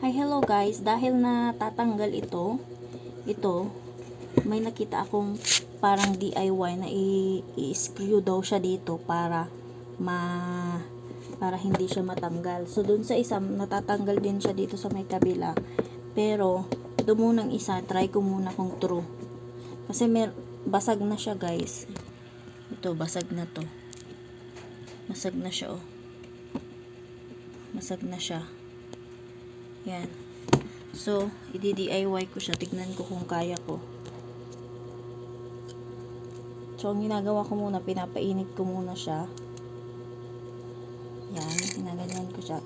Hi, hello guys. Dahil na tatanggal ito, ito, may nakita akong parang DIY na i-screw daw siya dito para ma para hindi siya matanggal. So, dun sa isa, natatanggal din siya dito sa may kabila. Pero, doon munang isa, try ko muna kung true. Kasi mer basag na siya guys. Ito, basag na to. Basag na siya oh. Basag na siya. Yan. So, i-DIY ko siya. Tignan ko kung kaya ko. So, ang ginagawa ko muna, pinapainit ko muna siya. Yan, ginaganyan ko siya.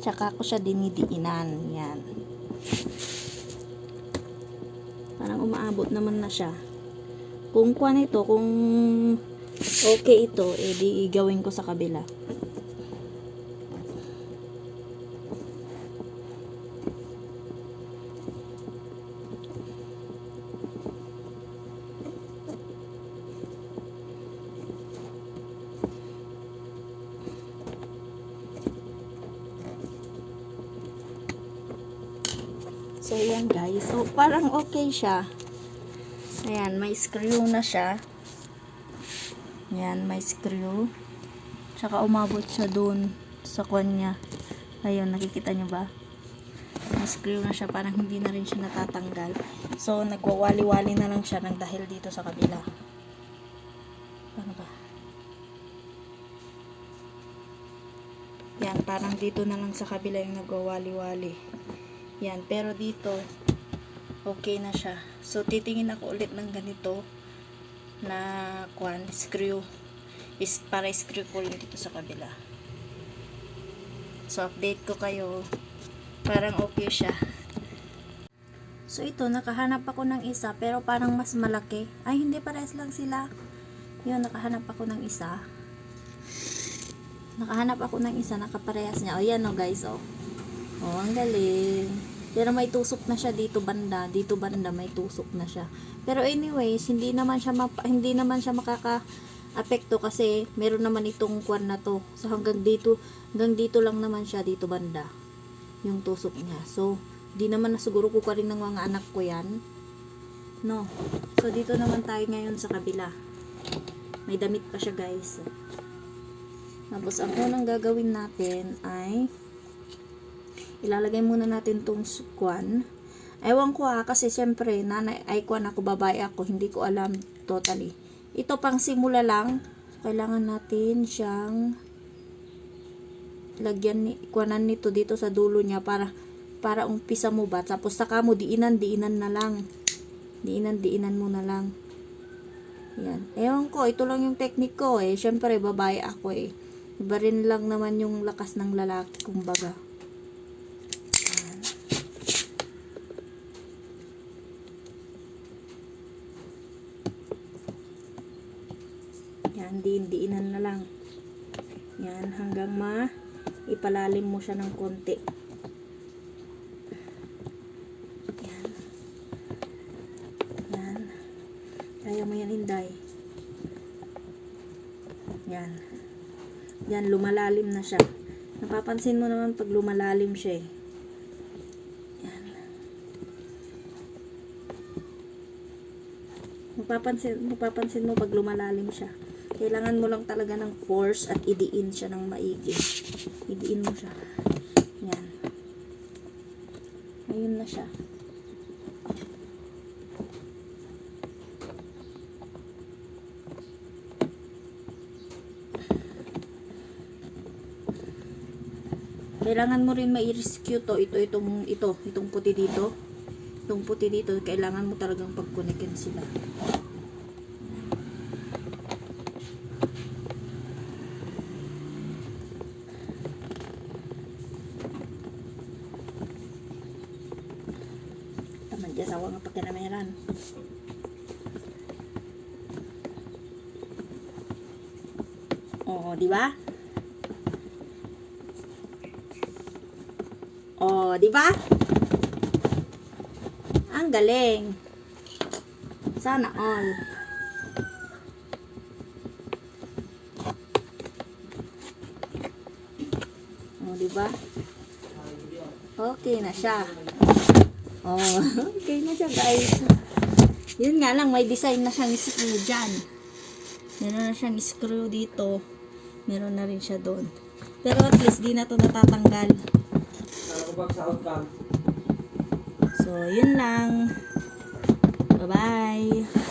Tsaka ko siya dinidiinan. Yan. Parang umaabot naman na siya. Kung kuan ito, kung okay ito, eh di gawin ko sa kabila. So, ayan guys. So, parang okay siya. Ayan, may screw na siya. Ayan, may screw. Tsaka umabot siya dun sa kwan niya. Ayun, nakikita nyo ba? May screw na siya. Parang hindi na rin siya natatanggal. So, nagwawali-wali na lang siya ng dahil dito sa kabila. Ano ba? Yan, parang dito na lang sa kabila yung nagwawali-wali. Yan, pero dito, okay na siya. So, titingin ako ulit ng ganito na kwan, screw. Is, para screw ko rin dito sa kabila. So, update ko kayo. Parang okay siya. So, ito, nakahanap ako ng isa, pero parang mas malaki. Ay, hindi, pares lang sila. Yun, nakahanap ako ng isa. Nakahanap ako ng isa, nakaparehas niya. O, yan o, guys, o. Oh, ang galing. Pero may tusok na siya dito banda, dito banda may tusok na siya. Pero anyways, hindi naman siya hindi naman siya makaka apekto kasi meron naman itong kwan na to. So hanggang dito, hanggang dito lang naman siya dito banda. Yung tusok niya. So, di naman na siguro ko rin ng mga anak ko 'yan. No. So dito naman tayo ngayon sa kabila. May damit pa siya, guys. Tapos ang unang gagawin natin ay ilalagay muna natin tong kwan. Ewan ko ah, kasi syempre, nanay, ay kwan ako, babae ako, hindi ko alam totally. Ito pang simula lang, kailangan natin siyang lagyan ni, kwanan nito dito sa dulo niya para para umpisa mo ba. Tapos saka mo diinan diinan na lang. Diinan diinan mo na lang. Yan. Ewan ko ito lang yung technique ko eh. Syempre babae ako eh. Iba rin lang naman yung lakas ng lalaki kumbaga Yan, diin-diinan na lang. Yan, hanggang ma ipalalim mo siya ng konti. Yan. Yan. Kaya mo yan, Inday. Yan. Yan, lumalalim na siya. Napapansin mo naman pag lumalalim siya eh. Yan. Mapapansin, mapapansin mo pag lumalalim siya. Kailangan mo lang talaga ng force at idiin siya ng maigi. Idiin mo siya. Yan. Ayun na siya. Kailangan mo rin ma-rescue to. Ito, itong, ito, itong puti dito. Itong puti dito, kailangan mo talagang pagkunikin sila. Sawa nga pagkinameran. Oo, di ba? Oh, di ba? Ang galing. Sana all. Oh, di ba? Okay na siya. Oh, okay na siya, guys. Yun nga lang, may design na siyang screw dyan. Meron na siyang screw dito. Meron na rin siya doon. Pero at least, di na to natatanggal. So, yun lang. Bye-bye.